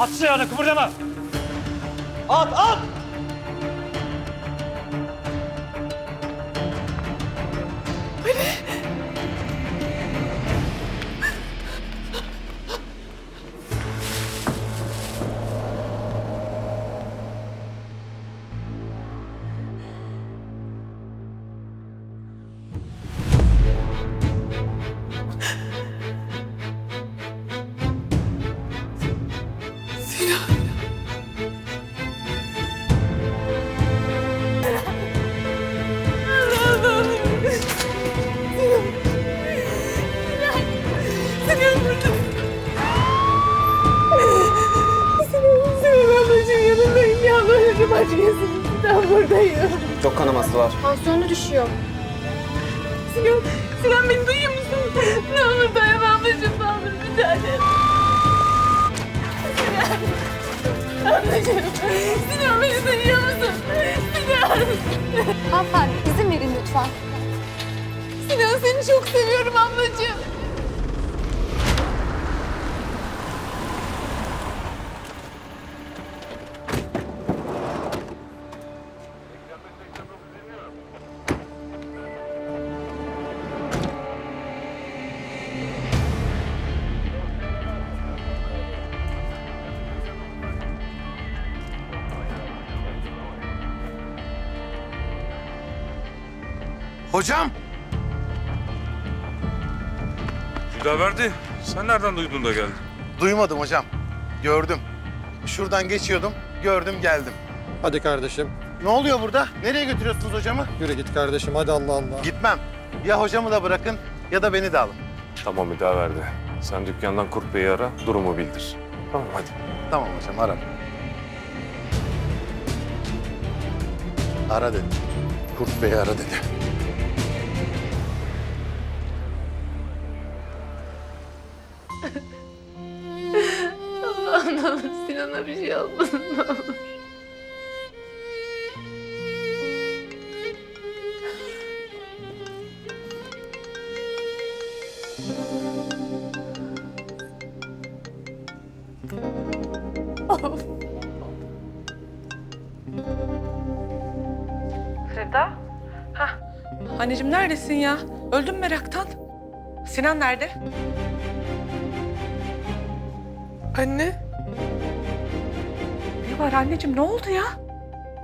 At silahını kıpırdama. At at! Buradayım. Çok kanaması var. Tansiyonu düşüyor. Sinan, Sinan beni duyuyor musun? Ne olur dayan ablacığım, ne olur bir tanem. Sinan. Ablacığım, Sinan beni duyuyor musun? Sinan. Hanımefendi izin verin lütfen. Sinan seni çok seviyorum ablacığım. Hocam! Hüdaverdi, sen nereden duydun da geldin? Duymadım hocam. Gördüm. Şuradan geçiyordum, gördüm geldim. Hadi kardeşim. Ne oluyor burada? Nereye götürüyorsunuz hocamı? Yürü git kardeşim hadi Allah Allah. Gitmem. Ya hocamı da bırakın ya da beni de alın. Tamam Hüdaverdi. Sen dükkandan Kurt Bey'i ara, durumu bildir. Tamam hadi. Tamam hocam ara. Ara dedi. Kurt Bey'i ara dedi. Allah'ım olur Sinan'a bir şey olmasın ne olur. Sevda? Hah. Anneciğim neredesin ya? Öldüm meraktan. Sinan nerede? Anne. Ne var anneciğim ne oldu ya?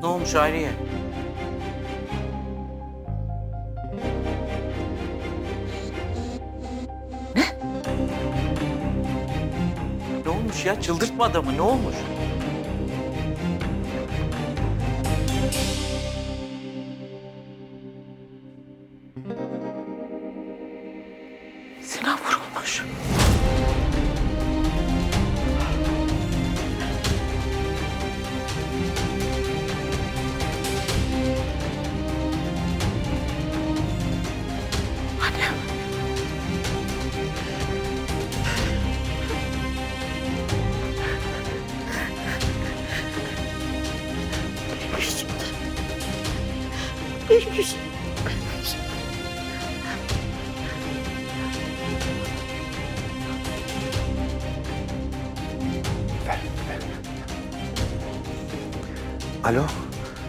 Ne olmuş Hayriye? Ne? Ne olmuş ya? Çıldırtma adamı. Ne olmuş? Sinan vurulmuş. Alo,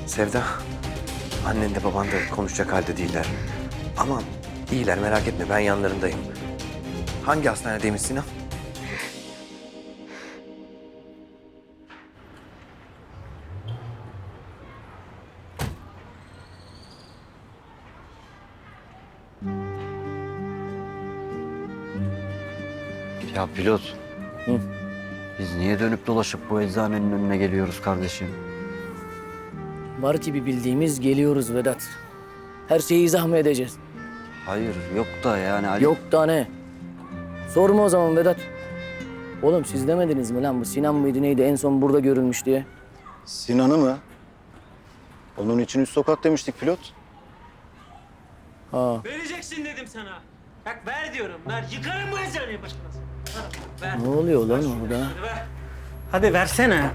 Sevda. Annen de baban da konuşacak halde değiller. Ama iyiler merak etme ben yanlarındayım. Hangi hastanedeymiş Sinan? Ya pilot. Biz niye dönüp dolaşıp bu eczanenin önüne geliyoruz kardeşim? Var ki bir bildiğimiz geliyoruz Vedat. Her şeyi izah mı edeceğiz? Hayır yok da yani Ali... Yok da ne? Sorma o zaman Vedat. Oğlum siz demediniz mi lan bu Sinan mıydı neydi en son burada görülmüş diye? Sinan'ı mı? Onun için üst sokak demiştik pilot. Ha. Vereceksin dedim sana. Bak ver diyorum. Ver. Yıkarım bu eczaneyi başkanası. Ne oluyor lan orada? Hadi ver. Hadi versene.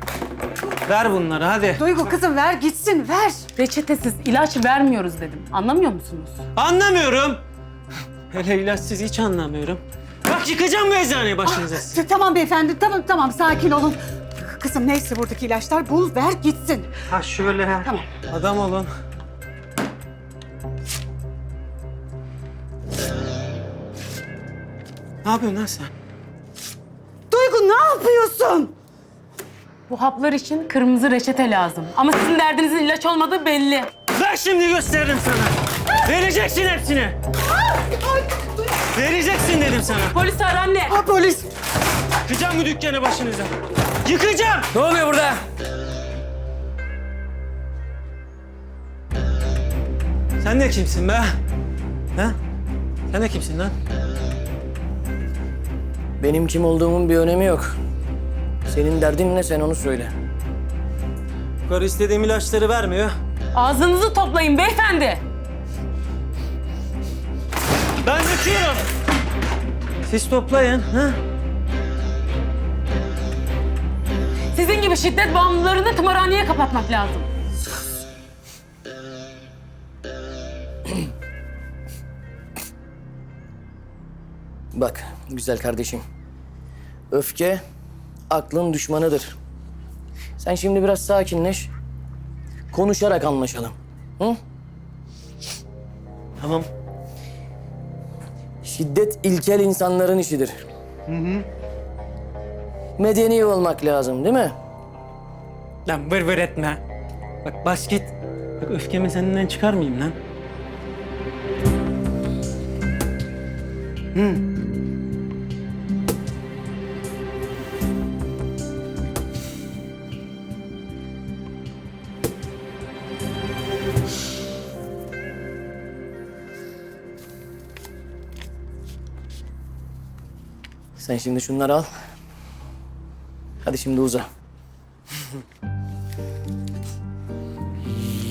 Ver bunları hadi. Duygu kızım ver gitsin ver. Reçetesiz ilaç vermiyoruz dedim. Anlamıyor musunuz? Anlamıyorum. Hele ilaçsız hiç anlamıyorum. Bak yıkacağım bu eczaneyi başınıza. Tamam beyefendi tamam tamam sakin olun. Kızım neyse buradaki ilaçlar bul ver gitsin. Ha şöyle. Tamam. Adam olun. Ne yapıyorsun lan sen? Ne yapıyorsun? Bu haplar için kırmızı reçete lazım. Ama sizin derdinizin ilaç olmadığı belli. Ben şimdi gösteririm sana. Vereceksin hepsini. Vereceksin dedim sana. Polis ara anne. Ha polis. Yıkacağım bu dükkanı başınıza. Yıkacağım. Ne oluyor burada? Sen de kimsin be? Ha? Sen de kimsin lan? Benim kim olduğumun bir önemi yok. Senin derdin ne sen onu söyle. Karı istediğim ilaçları vermiyor. Ağzınızı toplayın beyefendi. Ben döküyorum. Siz toplayın. Ha? Sizin gibi şiddet bağımlılarını tımarhaneye kapatmak lazım. Bak güzel kardeşim. Öfke aklın düşmanıdır. Sen şimdi biraz sakinleş. Konuşarak anlaşalım. Hı? Tamam. Şiddet ilkel insanların işidir. Medeni olmak lazım değil mi? Lan vır vır etme. Bak basket. Bak öfkemi senden çıkarmayayım lan. Sen şimdi şunları al. Hadi şimdi uza.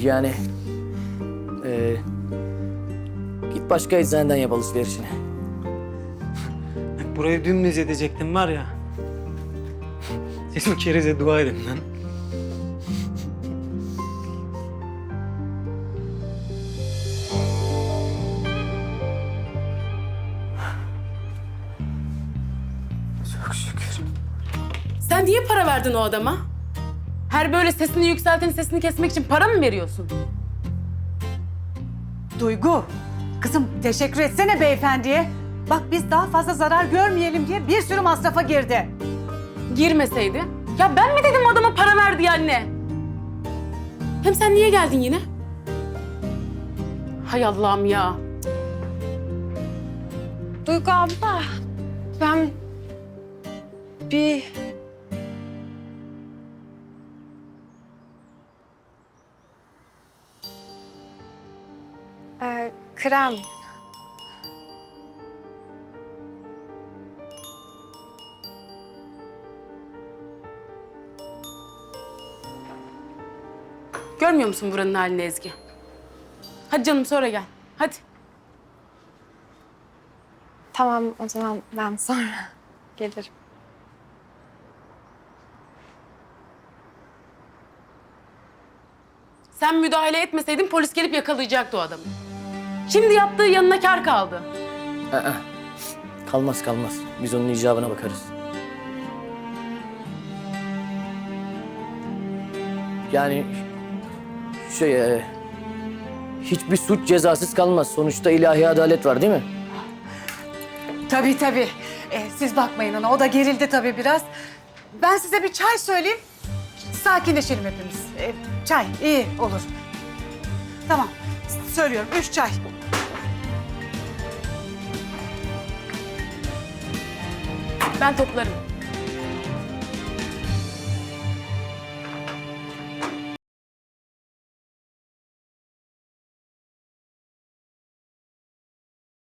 yani... eee, git başka eczaneden yap alışverişini. Burayı dümdüz edecektim var ya. Bu kerize dua edin lan. Çok şükür. Sen niye para verdin o adama? Her böyle sesini yükselten sesini kesmek için para mı veriyorsun? Duygu. Kızım teşekkür etsene beyefendiye. Bak biz daha fazla zarar görmeyelim diye bir sürü masrafa girdi. Girmeseydi. Ya ben mi dedim adama para ver diye anne? Hem sen niye geldin yine? Hay Allah'ım ya. Duygu abla, ben bir... Ee, krem. Görmüyor musun buranın halini Ezgi? Hadi canım sonra gel. Hadi. Tamam o zaman ben sonra gelirim. Sen müdahale etmeseydin polis gelip yakalayacaktı o adamı. Şimdi yaptığı yanına kar kaldı. Aa, kalmaz kalmaz. Biz onun icabına bakarız. Yani şey e, hiçbir suç cezasız kalmaz. Sonuçta ilahi adalet var değil mi? Tabii tabii. Ee, siz bakmayın ona. O da gerildi tabii biraz. Ben size bir çay söyleyeyim. Sakinleşelim hepimiz. Ee, çay iyi olur. Tamam. Söylüyorum. Üç çay. Ben toplarım.